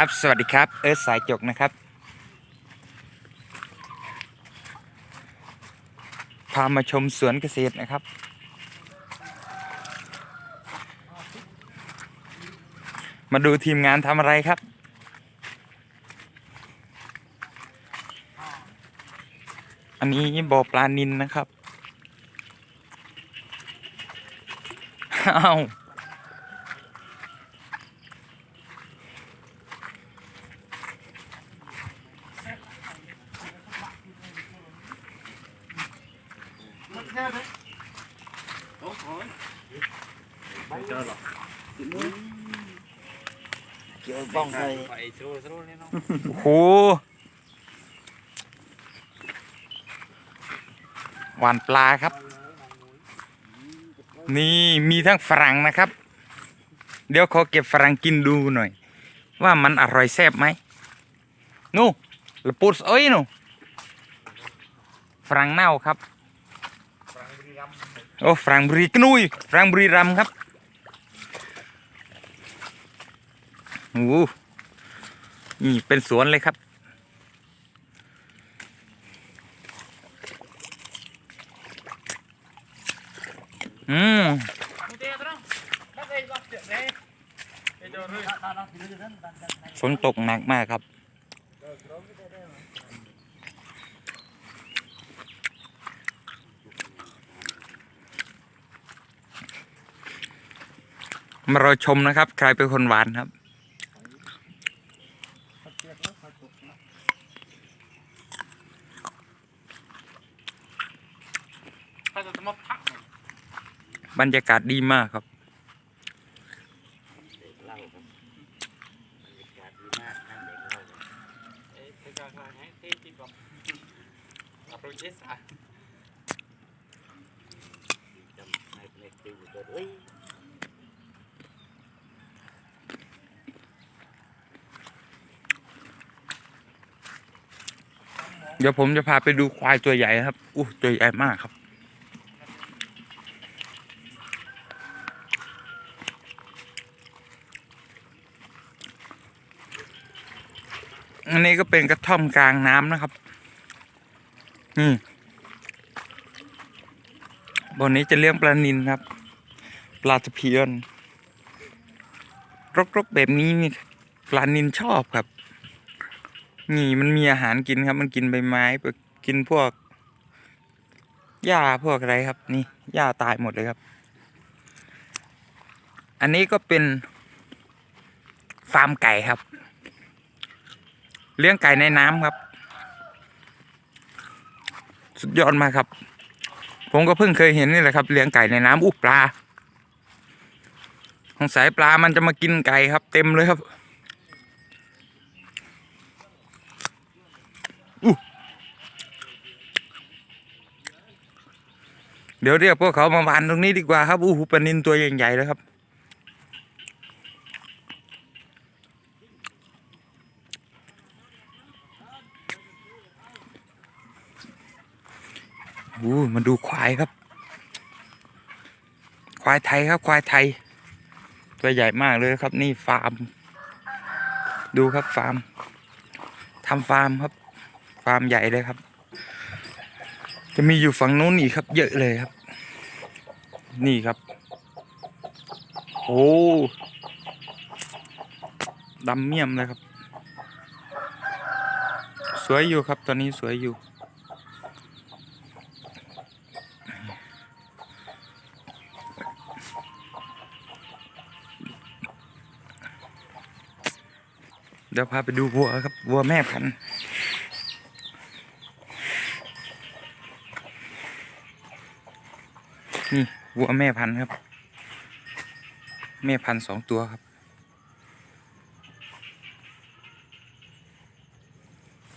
ครับ สวัสดีครับ เอิร์ธสายจกนะครับ พามาชมสวนเกษตรนะครับ มาดูทีมงานทำอะไรครับ อันนี้บ่อปลานินนะครับ อ้าว เกี่ยวบ้องไทยโอ้โหหวานปลาครับ นี่มีทั้งฝรั่งนะครับ เดี๋ยวขอเก็บฝรั่งกินดูหน่อย ว่ามันอร่อยแซ่บไหมนู่ละปุดเอ้ยนู่ฝรั่งเน่าครับโอ้ฝรั่งบุรีกนุยฝรั่งบุรีรัมครับ โอ้นี่เป็นสวนเลยครับ อืมฝนตกหนักมากครับ มารอชมนะครับ ใครเป็นคนหวานครับ บรรยากาศดีมากครับเดี๋ยวผมจะพาไปดูควายตัวใหญ่ครับอู้ตัวใหญ่มากครับ นี้ก็เป็นกระท่อมกลางน้ำนะครับ นี่ บนนี้จะเลี้ยงปลานินครับ ปลาตะเพียน รกๆแบบนี้นี่ปลานินชอบครับ นี่มันมีอาหารกินครับ มันกินใบไม้กินพวกหญ้าพวกอะไรครับ นี่หญ้าตายหมดเลยครับ อันนี้ก็เป็นฟาร์มไก่ครับ เลี้ยงไก่ในน้ำครับ สุดยอดมากครับ ผมก็เพิ่งเคยเห็นนี่แหละครับ เลี้ยงไก่ในน้ำอุปลาสงสัยปลามันจะมากินไก่ครับ เต็มเลยครับเดี๋ยวเรียกพวกเขามาวานตรงนี้ดีกว่าครับอู้หูปลานินตัวใหญ่ๆเลยครับ อู้มาดูควายครับ ควายไทยครับ ควายไทย ตัวใหญ่มากเลยครับ นี่ฟาร์ม ดูครับฟาร์มทำฟาร์มครับ ฟาร์มใหญ่เลยครับ จะมีอยู่ฝั่งนู้นอีกครับ เยอะเลยครับ นี่ครับโอ้ดำเมี่ยมเลยครับ สวยอยู่ครับตอนนี้สวยอยู่ เดี๋ยวพาไปดูวัวครับ วัวแม่พันธุ์นี่วัวแม่พันธุ์ครับ แม่พันธุ์สองตัวครับ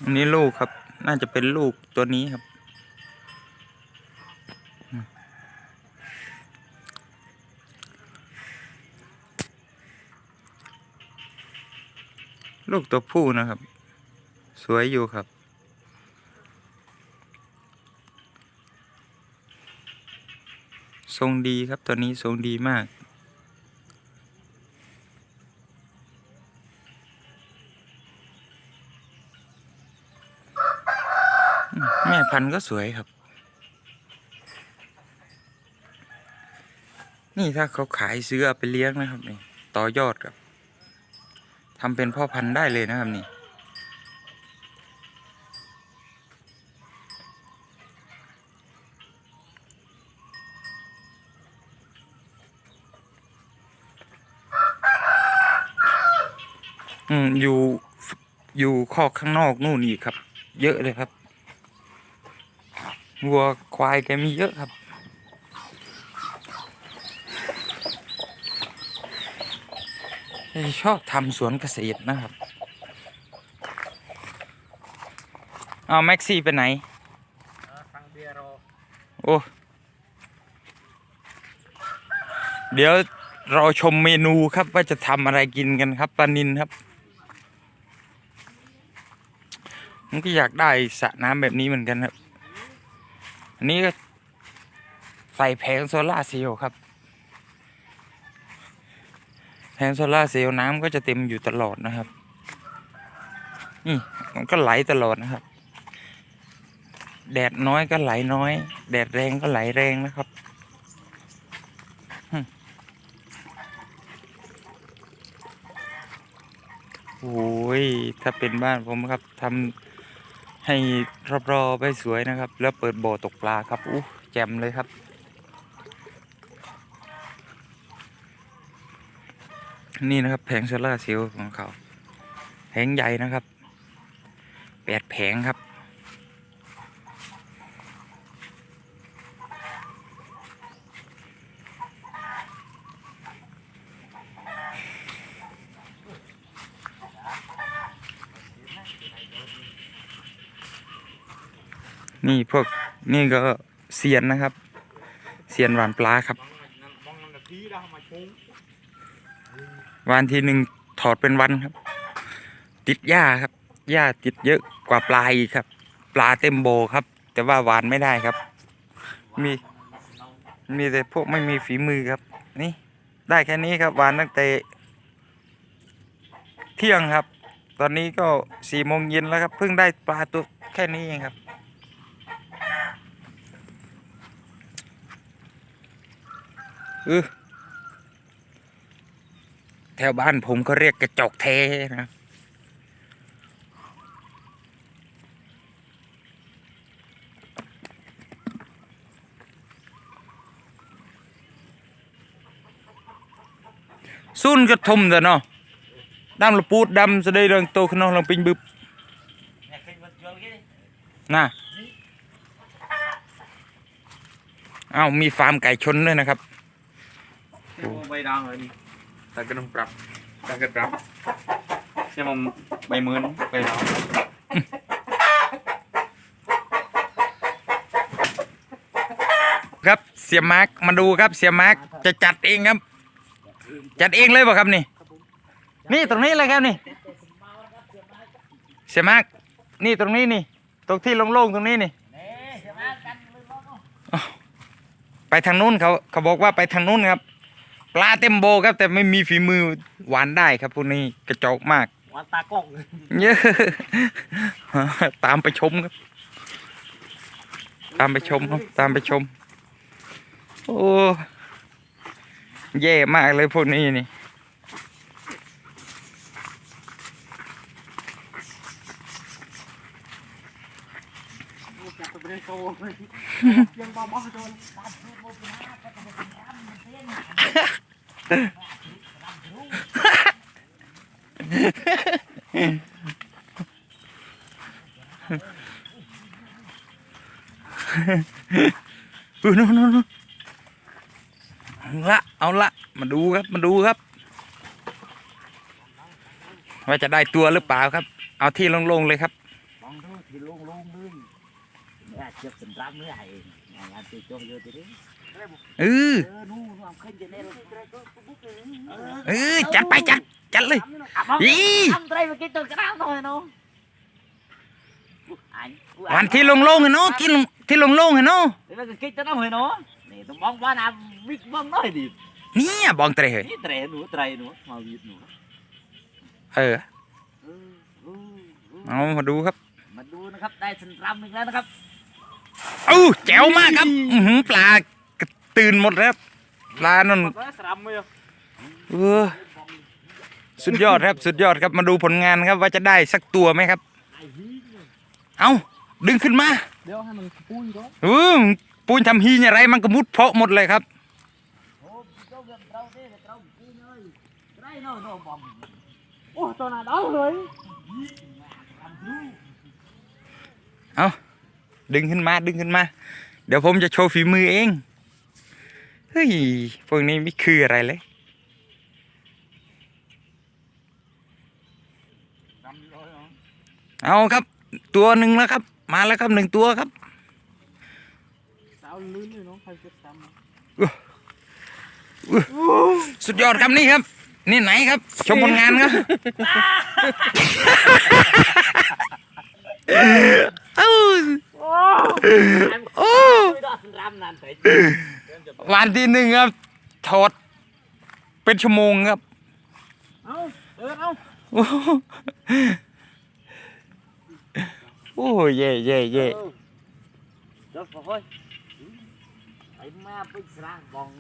อันนี้ลูกครับ น่าจะเป็นลูกตัวนี้ครับ ลูกตัวผู้นะครับ สวยอยู่ครับ ทรงดีครับตัวนี้ทรงดีมาก แม่พันธุ์ก็สวยครับ นี่ถ้าเขาขายซื้อเอาไปเลี้ยงนะครับนี่ต่อยอดครับ ทำเป็นพ่อพันธุ์ได้เลยนะครับนี่ อืม อยู่ อยู่คอกข้างนอกนู่นอีกครับ เยอะเลยครับ วัวควายแกมีเยอะครับ แก ชอบทำสวนเกษตรนะครับ เอาแม็กซี่ไปไหนฟังเบียร์รอโอ้เดี๋ยวเราชมเมนูครับว่าจะทำอะไรกินกันครับปลานินครับผมก็อยากได้สระน้ำแบบนี้เหมือนกันครับ อันนี้ก็ใส่แผงโซล่าร์เซลล์ครับ แผงโซล่าเซลล์น้ำก็จะเต็มอยู่ตลอดนะครับนี่มันก็ไหลตลอดนะครับ แดดน้อยก็ไหลน้อย แดดแรงก็ไหลแรงนะครับหึโอ้ยถ้าเป็นบ้านผมครับทำให้รอบๆไปสวยนะครับ แล้วเปิดบ่อตกปลาครับอู้แจ่มเลยครับ นี่นะครับ แผงโซล่าเซลล์ของเขา แผงใหญ่นะครับแปดแผงครับ นี่พวกนี่ก็เซียนนะครับเซียนหวานปลาครับ วันทีหนึ่งถอดเป็นวันครับ ติดหญ้าครับหญ้าติดเยอะกว่าปลาอีกครับ ปลาเต็มโบครับ แต่ว่าหวานไม่ได้ครับ มีมีแต่พวกไม่มีฝีมือครับ นี่ได้แค่นี้ครับหวานตั้งแต่เที่ยงครับ ตอนนี้ก็สี่โมงเย็นแล้วครับ เพิ่งได้ปลาตัวแค่นี้เองครับเออ แถวบ้านผมเขาเรียกกระจอกเทนะซุนกระทมแต่เนาะดำละปูดดำสะได้เรื่องโตขึ้นน้องลองปิงบึบเนี่ยขึ้นมาชวนกี่น่ะอ้าวมีฟาร์มไก่ชนด้วยนะครับใบดังเลยนี่ ก็ต้องปรับแต่ก็ปรับใช่มั้งใบหมื่นใบดังครับเสียมาร์กมาดูครับเสียมาร์กจะจัดเองครับ จัดเองเลยเปล่ะครับนี่ นี่ตรงนี้เลยครับนี่ เสียมาร์กนี่ตรงนี้นี่ ตรงที่โล่งๆตรงนี้นี่อ้าวไปทางนู้นเขาเขาบอกว่าไปทางนู้นครับ ปลาเต็มโบครับ แต่ไม่มีฝีมือหวานได้ครับพวกนี้กระจอกมากวันตากล้องเยอะตามไปชมครับ ตามไปชมครับ ตามไปชม โอ้แย่มากเลยพวกนี้นี่จับตัวเป็นโตยังบ้าบ้าโดนเออนู่นนู่ นนู่นเอาละเอาละมาดูครับมาดูครับ ว่าจะได้ตัวหรือเปล่าครับ เอาที่โล่งๆเลยครับมองดูที่โล่งลงเลยเนี่ยเจ็บเป็นรำเนื้อไอ้งานตีโจงเยอะทีนี้ เออเออนู่นเอาขึ้นจะได้เออจัดไปจัดจัดเลยอีทำไรเมื่อกี้ตัวกระด้างหน่อยเนาะวันที่โล่งๆเห็นเนาะที่ลงที่โล่งๆเห็นเนาะเดี๋ยวมันกินจะน้ำเหรอเนาะนี่ต้องมองว่าน้ำวิ่งบ้างน้อยดิเนี่ยบองเตรเฮ้ยนี่เตะหนูเตะหนูมาวีดหนูเออเออเออเออเอามาดูครับ มาดูนะครับได้สันรำอีกแล้วนะครับเอ้าแจ๋วมากครับอือหือปลากระ ตื่นหมดแล้วปลานั่นสลัมเลยเออสุดยอดครับสุดยอดครับมาดูผลงานครับว่าจะได้สักตัวไหมครับ เอาดึงขึ้นมาเดี๋ยวให้มันปุ้ยก่อนเออปูนทำฮีนอะไรมันก็มุดเพาะหมดเลยครับโอ้ตัวน่ะเดาเลยเอาดึงขึ้นมาดึงขึ้นมา เดี๋ยวผมจะโชว์ฝีมือเองเฮ้ย พวกนี้ไม่คืออะไรเลยดำร้อยเหรอเอาครับ ตัวหนึ่งแล้วครับ มาแล้วครับหนึ่งตัวครับสาวลื่นเลยเนาะใครจะซ้ำสุดยอดครับนี่ครับ นี่ไหนครับ ชมผลงานครับเอ้าโอ้ วันที่หนึ่งครับถอดเป็นชั่วโมงครับ เอาเออเอาโอ้โหโอ้เย่เย่เย่ Được rồi. Phải ma bích ra vòng.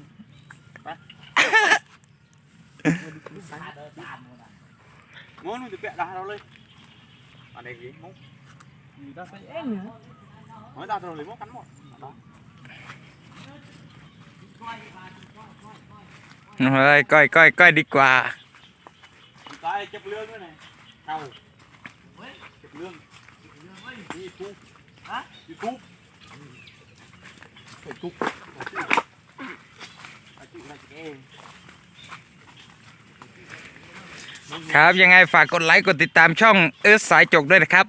Xả đỡ tạm rồi nè. งอนมันจะเปะดาเราเลยอันนี้กี่งงมีดาใส่เองเนี่ยหอยดาเราเลยมั้งกันหมด เฮ้ยก้อยก้อยก้อยดีกว่าตายเจ็บเรื่องด้วยไงเอาเจ็บเรื่องนี่ทุกฮะยูทูบทุกอาชีพอะไรเองครับยังไงฝากกดไลค์กดติดตามช่องเอิร์ธสายจกด้วยนะครับ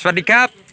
สวัสดีครับ